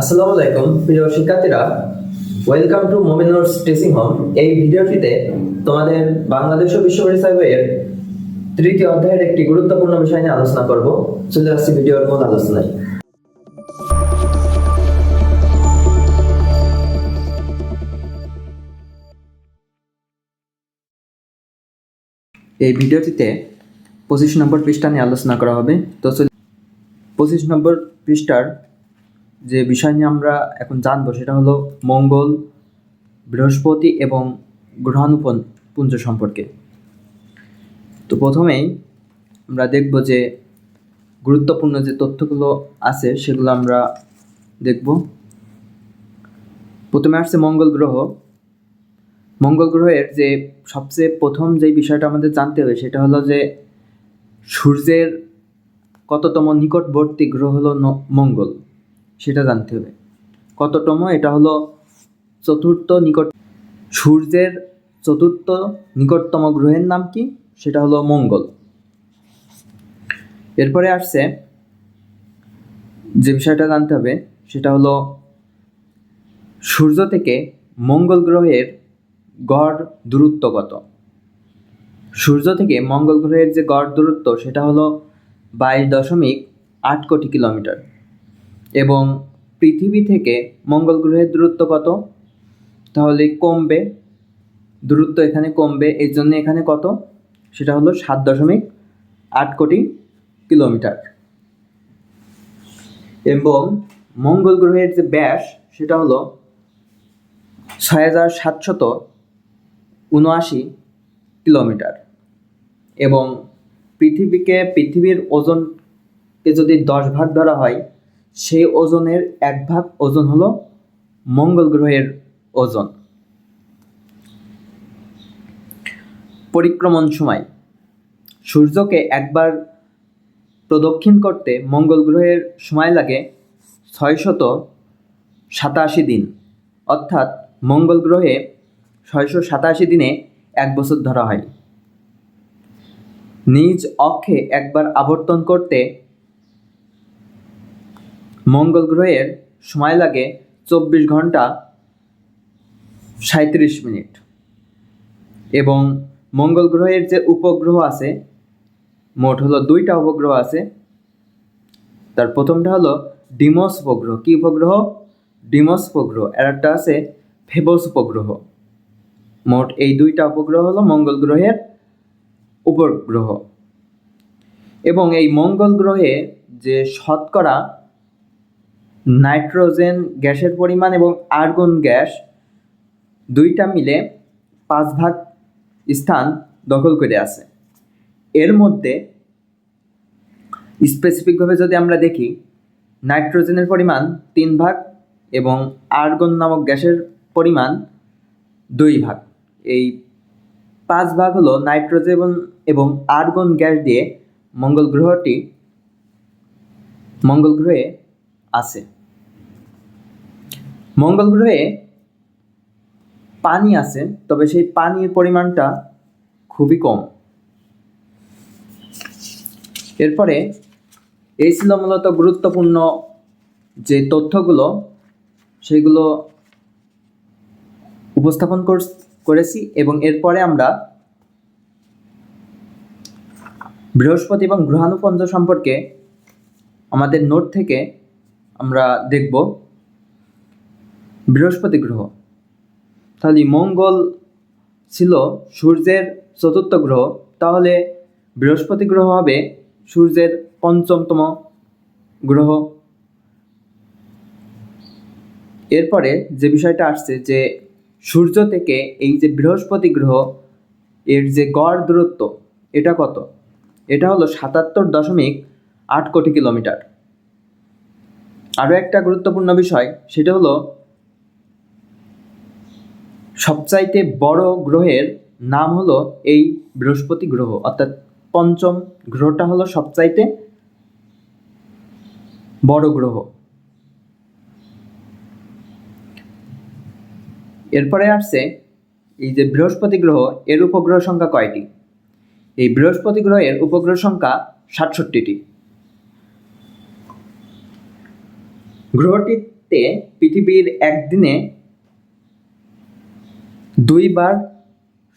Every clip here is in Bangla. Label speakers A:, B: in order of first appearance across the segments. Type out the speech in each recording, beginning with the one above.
A: আসসালামু আলাইকুম, প্রিয় শিক্ষার্থীরা। ওয়েলকাম টু হোম এই ভিডিওটিতে তোমাদের বাংলাদেশ তৃতীয় অধ্যায়ের একটি গুরুত্বপূর্ণ বিষয় নিয়ে আলোচনা করব। চলে আসছি ভিডিওর মূল আলোচনায়। এই ভিডিওটিতে পঁচিশ নম্বর পৃষ্ঠা নিয়ে আলোচনা করা হবে। তো পঁচিশ নম্বর পৃষ্ঠার যে বিষয় নিয়ে আমরা এখন জানব সেটা হলো মঙ্গল, বৃহস্পতি এবং গ্রহাণুপন পুঞ্জ সম্পর্কে। তো প্রথমেই আমরা দেখব যে গুরুত্বপূর্ণ যে তথ্যগুলো আছে সেগুলো আমরা দেখব। প্রথমে আসছে মঙ্গল গ্রহ। মঙ্গল গ্রহের যে সবচেয়ে প্রথম যে বিষয়টা আমাদের জানতে হবে সেটা হলো যে সূর্যের কততম নিকটবর্তী গ্রহ হলো মঙ্গল। সেটা জানতে হবে। কততম? এটা হলো চতুর্থ নিকট সূর্যের চতুর্থ নিকটতম গ্রহের নাম কি? সেটা হলো মঙ্গল। এরপরে আসছে যে বিষয়টা জানতে হবে, সেটা হলো সূর্য থেকে মঙ্গল গ্রহের গড় দূরত্ব কত? সূর্য থেকে মঙ্গল গ্রহের যে গড় দূরত্ব, সেটা হলো বাইশ দশমিক আট কোটি কিলোমিটার। এবং পৃথিবী থেকে মঙ্গল গ্রহের দূরত্ব কত? তাহলে কমবে। দূরত্ব এখানে কমবে এই জন্য এখানে কত? সেটা হলো সাত দশমিক আট কোটি কিলোমিটার। এবং মঙ্গল গ্রহের যে ব্যাস, সেটা হলো ছয় হাজার সাতশত উনআশি কিলোমিটার। এবং পৃথিবীকে, পৃথিবীর ওজনকে যদি দশ ভাগ ধরা হয় সেই ওজনের এক ভাগ ওজন হলো মঙ্গল গ্রহের ওজন। পরিক্রমণ সময়। সূর্যকে একবার প্রদক্ষিণ করতে মঙ্গল গ্রহের সময় লাগে ছয়শত সাতাশি দিন। অর্থাৎ মঙ্গল গ্রহে ছয়শো সাতাশি দিনে এক বছর ধরা হয়। নিজ অক্ষে একবার আবর্তন করতে মঙ্গল গ্রহের সময় লাগে চব্বিশ ঘণ্টা সাঁত্রিশ মিনিট। এবং মঙ্গল গ্রহের যে উপগ্রহ আছে, মোট হলো দুইটা উপগ্রহ আছে। তার প্রথমটা হলো ডিমস উপগ্রহ। কি উপগ্রহ? ডিমস উপগ্রহ। আর একটা আছে ফেবোস উপগ্রহ। মোট এই দুইটা উপগ্রহ হলো মঙ্গল গ্রহের উপগ্রহ। এবং এই মঙ্গল গ্রহে যে শতকরা নাইট্রোজেন গ্যাসের পরিমাণ এবং আর্গন গ্যাস দুইটা মিলে পাঁচ ভাগ স্থান দখল করে আছে। এর মধ্যে স্পেসিফিকভাবে যদি আমরা দেখি, নাইট্রোজেনের পরিমাণ তিন ভাগ এবং আর্গন নামক গ্যাসের পরিমাণ দুই ভাগ। এই পাঁচ ভাগ হলো নাইট্রোজেন এবং আর্গন গ্যাস দিয়ে মঙ্গল গ্রহটি মঙ্গল গ্রহে আছে। মঙ্গল গ্রহে পানি আছে, তবে সেই পানির পরিমাণটা খুবই কম। এরপরে এই ছিল মূলত গুরুত্বপূর্ণ যে তথ্যগুলো, সেগুলো উপস্থাপন কর- করেছি এবং এরপরে আমরা বৃহস্পতি এবং গ্রহাণুপঞ্জ সম্পর্কে আমাদের নোট থেকে আমরা দেখব। বৃহস্পতি গ্রহ। তাহলে মঙ্গল ছিল সূর্যের চতুর্থ গ্রহ। তাহলে বৃহস্পতি গ্রহ হবে সূর্যের পঞ্চমতম গ্রহ। এরপরে যে বিষয়টা আসছে যে সূর্য থেকে এই যে বৃহস্পতি গ্রহ, এর যে গড় দূরত্ব, এটা কত? এটা হলো সাতাত্তর দশমিক আট কোটি কিলোমিটার। আরও একটা গুরুত্বপূর্ণ বিষয়, সেটা হলো সবচাইতে বড় গ্রহের নাম হলো এই বৃহস্পতি গ্রহ, অর্থাৎ পঞ্চম গ্রহটা হলো সবচাইতে বড় গ্রহ। এরপরে আসছে এই যে বৃহস্পতি গ্রহ, এর উপগ্রহ সংখ্যা কয়টি? এই বৃহস্পতি গ্রহের উপগ্রহ সংখ্যা সাতষট্টিটি। গ্রহটিতে পৃথিবীর একদিনে দুইবার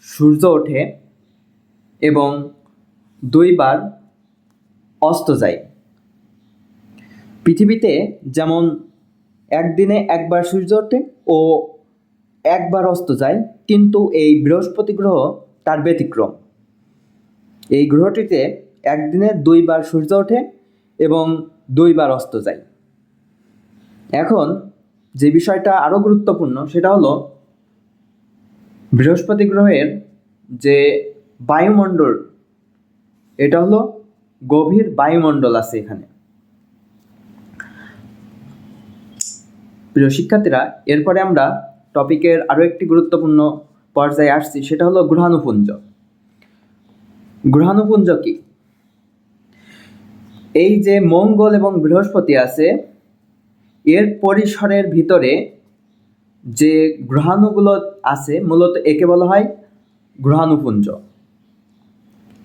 A: সূর্য ওঠে এবং দুইবার অস্ত যায়। পৃথিবীতে যেমন একদিনে একবার সূর্য ওঠে ও একবার অস্ত যায়, কিন্তু এই বৃহস্পতি গ্রহ তার ব্যতিক্রম। এই গ্রহটিতে একদিনে দুইবার সূর্য ওঠে এবং দুইবার অস্ত যায়। এখন যে বিষয়টা আরও গুরুত্বপূর্ণ সেটা হলো বৃহস্পতি গ্রহের যে বায়ুমণ্ডল, এটা হলো গভীর বায়ুমণ্ডল আছে এখানে। প্রিয় শিক্ষার্থীরা, এরপরে আমরা টপিকের আরও একটি গুরুত্বপূর্ণ পর্যায়ে আসছি, সেটা হলো গ্রহাণুপুঞ্জ। গ্রহাণুপুঞ্জ কি? এই যে মঙ্গল এবং বৃহস্পতি আছে, এর পরিসরের ভিতরে যে গ্রহাণুগুলো আছে, মূলত একে বলা হয় গ্রহাণুপুঞ্জ।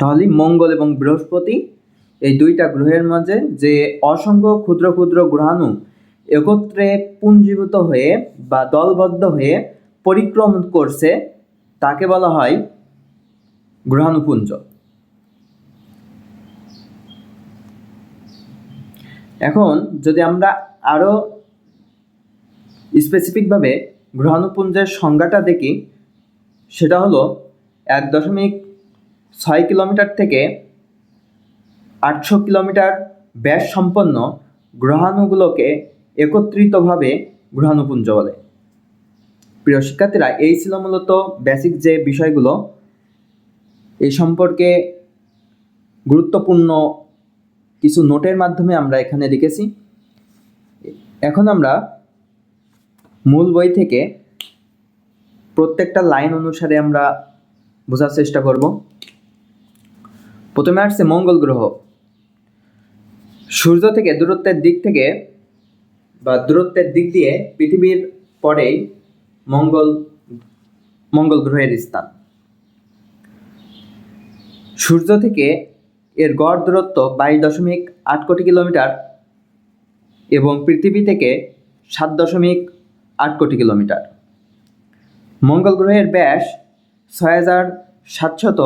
A: তাহলে মঙ্গল এবং বৃহস্পতি এই দুইটা গ্রহের মাঝে যে অসংখ্য ক্ষুদ্র ক্ষুদ্র গ্রহাণু একত্রে পুঞ্জীভূত হয়ে বা দলবদ্ধ হয়ে পরিক্রম করছে, তাকে বলা হয় গ্রহাণুপুঞ্জ। এখন যদি আমরা আরও স্পেসিফিকভাবে গ্রহাণুপুঞ্জের সংজ্ঞাটা দেখি। সেটা হলো এক দশমিক ছয় কিলোমিটার থেকে আটশো কিলোমিটার ব্যাস সম্পন্ন গ্রহাণুগুলোকে একত্রিতভাবে গ্রহাণুপুঞ্জ বলে। প্রিয় শিক্ষার্থীরা, এই ছিল মূলত বেসিক যে বিষয়গুলো। এই সম্পর্কে গুরুত্বপূর্ণ কিছু নোটের মাধ্যমে আমরা এখানে লিখেছি এখন আমরা মূল বই থেকে প্রত্যেকটা লাইন অনুসারে আমরা বোঝার চেষ্টা করব। প্রথমে আসছে মঙ্গল গ্রহ। সূর্য থেকে দূরত্বের দিক থেকে বা দূরত্বের দিক দিয়ে পৃথিবীর পরেই মঙ্গল মঙ্গল গ্রহের স্থান। সূর্য থেকে এর গড় দূরত্ব বাইশ দশমিক আট কোটি কিলোমিটার এবং পৃথিবী থেকে সাত দশমিক আট কোটি কিলোমিটার। মঙ্গল গ্রহের ব্যাস ছয় হাজার সাতশত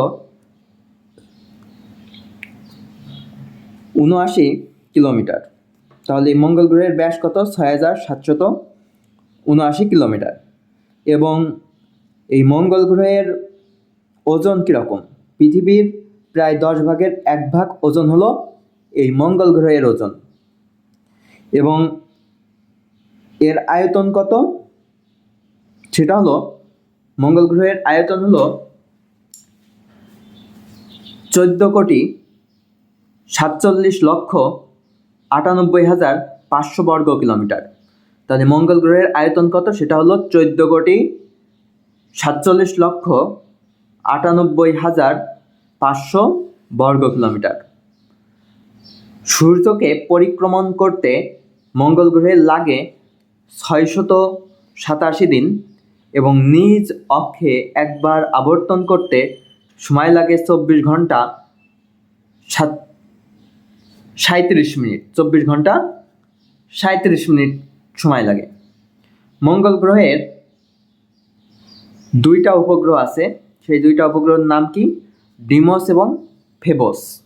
A: উনআশি কিলোমিটার। তাহলে মঙ্গল গ্রহের ব্যাস কত? ছয় হাজার সাতশত উনআশি কিলোমিটার। এবং এই মঙ্গল গ্রহের ওজন কীরকম? পৃথিবীর প্রায় দশ ভাগের এক ভাগ ওজন হলো এই মঙ্গল গ্রহের ওজন। এবং এর আয়তন কত? সেটা হলো, মঙ্গল গ্রহের আয়তন হলো চোদ্দ কোটি সাতচল্লিশ লক্ষ আটানব্বই হাজার পাঁচশো বর্গ কিলোমিটার। তাহলে মঙ্গল গ্রহের আয়তন কত? সেটা হলো চোদ্দ কোটি সাতচল্লিশ লক্ষ আটানব্বই হাজার পাঁচশো বর্গ কিলোমিটার। সূর্যকে পরিক্রমণ করতে মঙ্গল গ্রহের লাগে ছয়শত সাতাশি দিন এবং নিজ অক্ষে একবার আবর্তন করতে সময় লাগে চব্বিশ ঘণ্টা সাত সাঁত্রিশ মিনিট, চব্বিশ ঘণ্টা সাঁত্রিশ মিনিট সময় লাগে। মঙ্গল গ্রহের দুইটা উপগ্রহ আছে। সেই দুইটা উপগ্রহের নাম কি? ডিমস এবং ফেবস।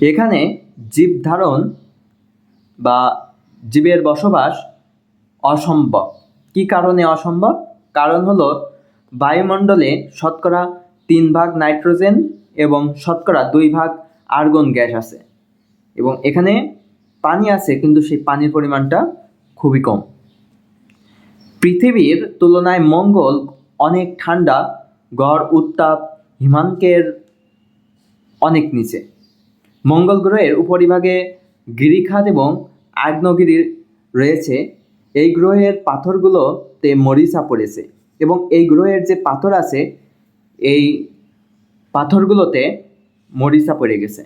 A: এখানে জীব ধারণ বা জীবের বসবাস অসম্ভব। কি কারণে অসম্ভব? কারণ হলো বায়ুমণ্ডলে শতকরা তিন ভাগ নাইট্রোজেন এবং শতকরা দুই ভাগ আর্গন গ্যাস আছে। এবং এখানে পানি আছে, কিন্তু সেই পানির পরিমাণটা খুবই কম। পৃথিবীর তুলনায় মঙ্গল অনেক ঠান্ডা, গড়, উত্তাপ, হিমাঙ্কের অনেক নিচে। মঙ্গল গ্রহের উপরিভাগে গিরিখাত এবং আগ্নেয়গিরি রয়েছে, এই গ্রহের পাথরগুলোতে মরিচা পড়েছে এবং এই গ্রহের যে পাথর আছে, এই পাথরগুলোতে মরিচা পড়ে গেছে।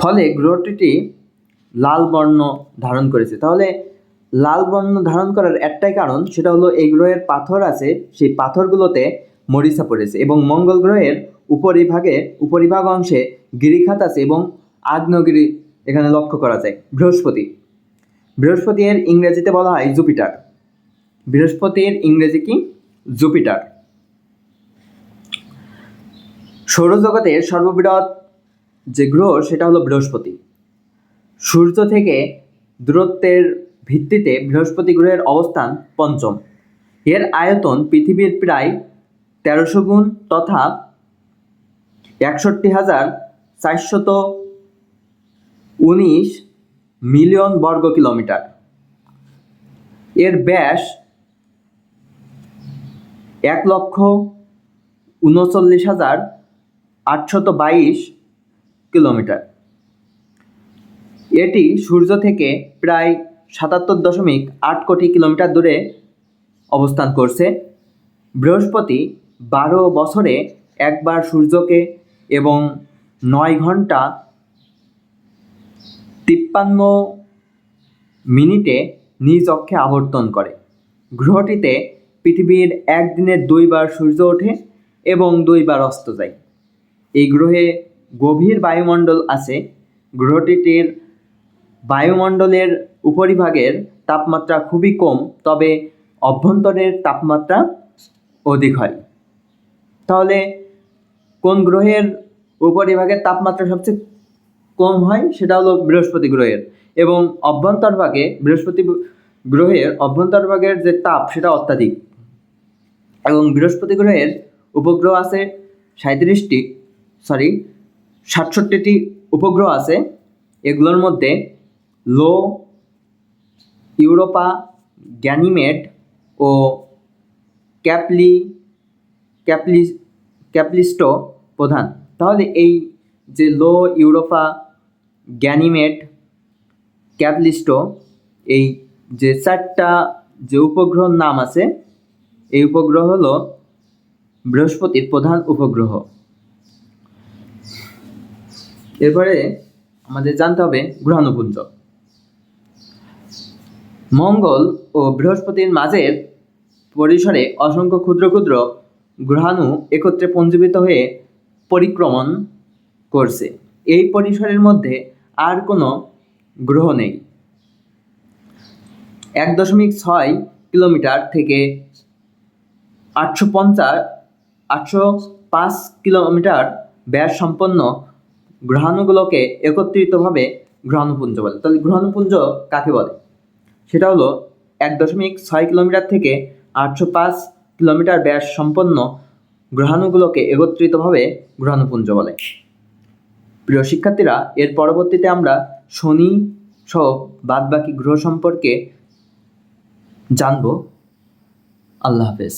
A: ফলে গ্রহটি লাল বর্ণ ধারণ করেছে। তাহলে লাল বর্ণ ধারণ করার একটাই কারণ, সেটা হলো এই গ্রহের পাথর আছে, সেই পাথরগুলোতে মরিচা পড়েছে এবং মঙ্গল গ্রহের উপরিভাগে, উপরিভাগ অংশে গিরিখাত আছে এবং আগ্নেয়গিরি এখানে লক্ষ্য করা যায়। বৃহস্পতি। বৃহস্পতি এর ইংরেজিতে বলা হয় জুপিটার। বৃহস্পতির ইংরেজি কি? জুপিটার। সৌরজগতের সর্ববৃহৎ যে গ্রহ, সেটা হলো বৃহস্পতি। সূর্য থেকে দূরত্বের ভিত্তিতে বৃহস্পতি গ্রহের অবস্থান পঞ্চম। এর আয়তন পৃথিবীর প্রায় তেরোশো গুণ তথা একষট্টি হাজার চারশত উনিশ মিলিয়ন বর্গ কিলোমিটার। এর ব্যাস এক লক্ষ উনচল্লিশ হাজার আটশত বাইশ কিলোমিটার। এটি সূর্য থেকে প্রায় সাতাত্তর দশমিক আট কোটি কিলোমিটার দূরে অবস্থান করছে। বৃহস্পতি বারো বছরে একবার সূর্যকে এবং নয় ঘণ্টা তিপ্পান্ন মিনিটে নিজ অক্ষে আবর্তন করে। গ্রহটিতে পৃথিবীর একদিনে দুইবার সূর্য ওঠে এবং দুইবার অস্ত যায়। এই গ্রহে গভীর বায়ুমণ্ডল আছে। গ্রহটিটির বায়ুমণ্ডলের উপরিভাগের তাপমাত্রা খুবই কম, তবে অভ্যন্তরের তাপমাত্রা অধিক হয়। তাহলে কোন গ্রহের উপরিভাগের তাপমাত্রা সবচেয়ে কম হয়, সেটা হলো বৃহস্পতি গ্রহের। এবং অভ্যন্তরভাগে বৃহস্পতি গ্রহের অভ্যন্তরভাগের যে তাপ, সেটা অত্যাধিক। এবং বৃহস্পতি গ্রহের উপগ্রহ আছে সাঁত্রিশটি সরি সাতষট্টিটি উপগ্রহ আছে। এগুলোর মধ্যে লো, ইউরোপা, গ্যানিমেট ও ক্যাপলি ক্যাপলি, ক্যাপলিস্টো প্রধান। তাহলে এই যে লো ইউরোপা গ্যানিমেট ক্যাপলিস্টো এই যে চারটা যে উপগ্রহর নাম আছে, এই উপগ্রহ হলো বৃহস্পতির প্রধান উপগ্রহ। এরপরে আমাদের জানতে হবে গ্রহাণুপুঞ্জ। মঙ্গল ও বৃহস্পতির মাঝের পরিসরে অসংখ্য ক্ষুদ্র ক্ষুদ্র গ্রহাণু একত্রে পঞ্জীবিত হয়ে পরিক্রমণ করছে। এই পরিসরের মধ্যে আর কোনো গ্রহ নেই। এক দশমিক ছয় কিলোমিটার থেকে আটশো পঞ্চাশ, আটশো পাঁচ কিলোমিটার ব্যাস সম্পন্ন গ্রহাণুগুলোকে একত্রিতভাবে গ্রহাণুপুঞ্জ বলে। তাহলে গ্রহাণুপুঞ্জ কাকে বলে? সেটা হলো এক দশমিক ছয় কিলোমিটার থেকে আটশো পাঁচ কিলোমিটার ব্যাস সম্পন্ন গ্রহাণুগুলোকে একত্রিতভাবে গ্রহাণুপুঞ্জ বলে। প্রিয় শিক্ষার্থীরা, এর পরবর্তীতে আমরা শনি সহ বাদবাকি গ্রহ সম্পর্কে জানব। আল্লাহ হাফেজ।